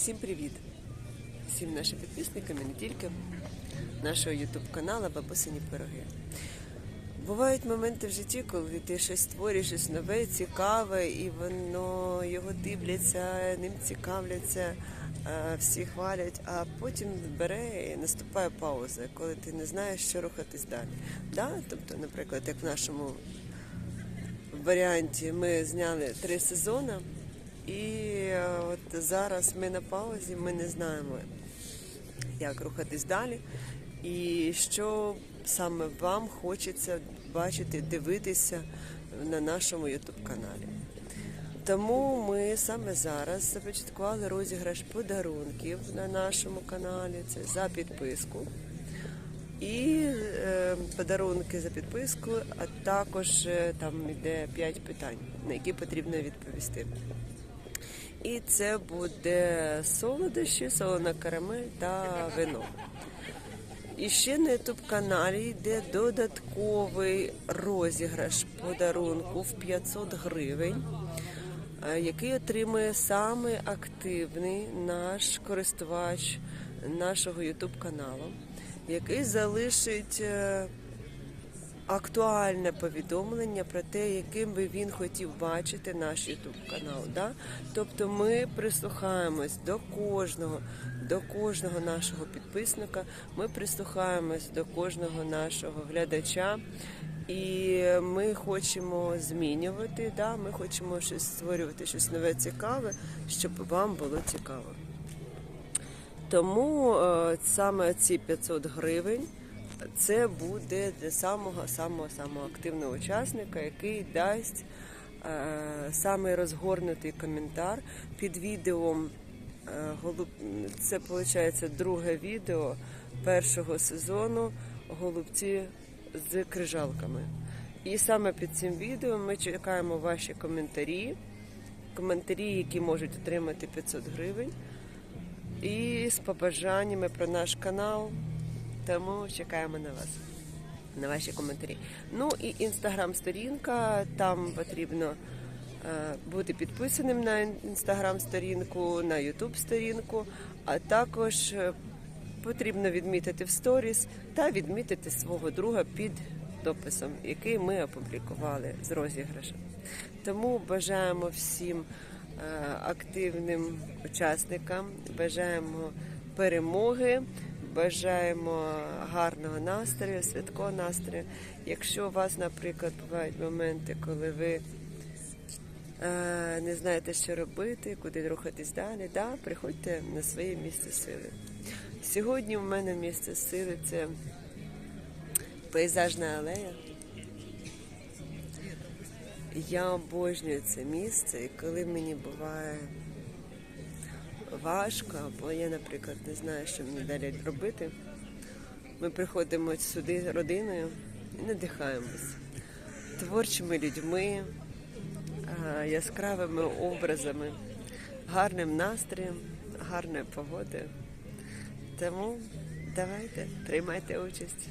Всім привіт! Всім нашим підписникам і не тільки нашого ютуб каналу Бабусині Пироги. Бувають моменти в житті, коли ти щось створюєш, щось нове, цікаве, і воно його дивляться, ним цікавляться, е, всі хвалять, а потім бере і наступає пауза, коли ти не знаєш, що рухатись далі. Да? Тобто, наприклад, як в нашому варіанті ми зняли три сезони, і е, от зараз ми на паузі, ми не знаємо, як рухатись далі, і що саме вам хочеться бачити, дивитися на нашому youtube каналі. Тому ми саме зараз започаткували розіграш подарунків на нашому каналі. Це за підписку. І е, подарунки за підписку, а також е, там йде 5 питань, на які потрібно відповісти. І це буде солодощі, солона карамель та вино. І ще на youtube каналі йде додатковий розіграш подарунку в 500 гривень, який отримує саме активний наш користувач нашого youtube каналу, який залишить е, актуальне повідомлення про те, яким би він хотів бачити наш YouTube канал. Да? Тобто ми прислухаємось до кожного, до кожного нашого підписника, ми прислухаємось до кожного нашого глядача. І ми хочемо змінювати, да? ми хочемо щось створювати, щось нове цікаве, щоб вам було цікаво. Тому е, саме ці 500 гривень це буде для самого самого самого активного учасника, який дасть е, самий розгорнутий коментар під відео. е. Це виходить друге відео першого сезону голубці з крижалками. І саме під цим відео ми чекаємо ваші коментарі, коментарі, які можуть отримати 500 гривень, і з побажаннями про наш канал. Тому чекаємо на вас, на ваші коментарі. Ну і інстаграм-сторінка, там потрібно е, бути підписаним на інстаграм-сторінку, на ютуб сторінку, а також е, потрібно відмітити в сторіс та відмітити свого друга під дописом, який ми опублікували з розіграшем. Тому бажаємо всім е, активним учасникам, бажаємо перемоги. Бажаємо гарного настрою, святкового настрою. Якщо у вас, наприклад, бувають моменти, коли ви е, не знаєте, що робити, куди рухатись далі, да, приходьте на своє місце сили. Сьогодні в мене місце сили це пейзажна алея. Я обожнюю це місце, і коли мені буває важко, або я, наприклад, не знаю, що мені далі робити. Ми приходимо сюди родиною і надихаємось творчими людьми, яскравими образами, гарним настроєм, гарною погодою. Тому давайте, приймайте участь.